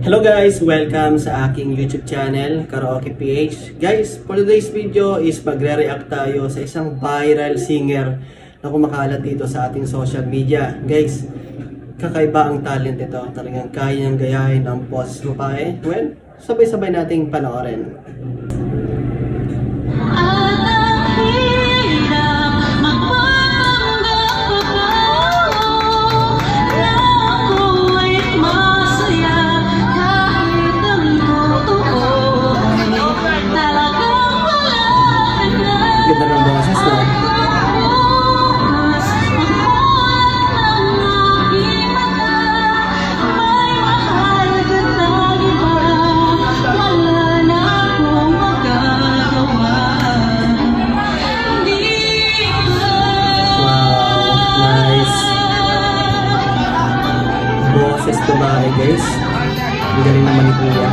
Hello guys! Welcome sa aking YouTube channel, Karaoke PH. Guys, for today's video is magre-react tayo sa isang viral singer na kumakalat dito sa ating social media. Guys, kakaiba ang talent ito. Talagang kaya niyang gayahin ang boses babae. Well, sabay-sabay nating panoorin. Hindi ka Wow, nice. Boses babae guys. Ang galing naman ni Kuya.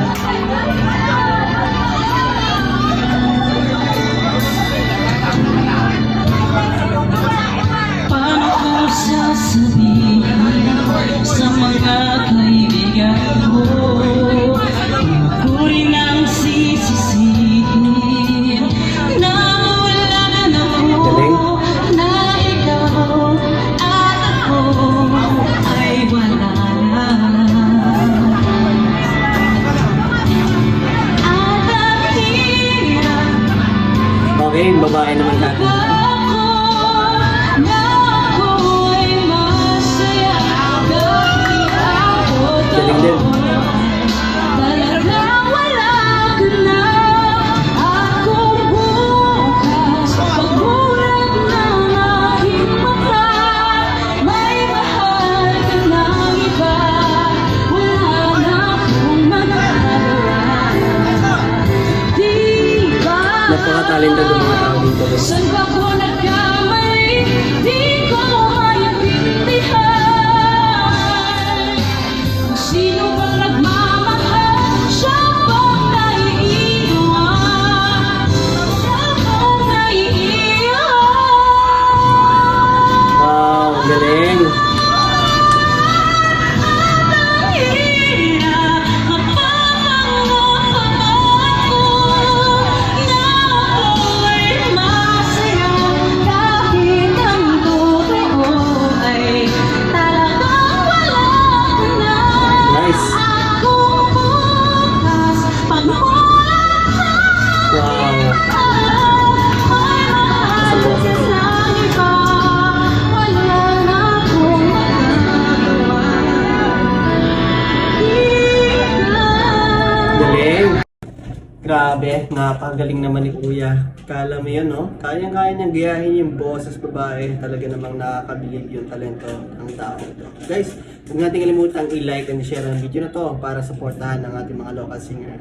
Okay, yung babae naman natin. Napaka-talented ng mga tao dito. Grabe, napakagaling naman ni Kuya. Kala mo yun, no? Kayang-kaya niyang gayahin yung boses babae. Talaga namang nakakabilib yung talento ng tao ito. Guys, huwag natin kalimutan i-like and share ang video na to para supportahan ang ating mga local singer.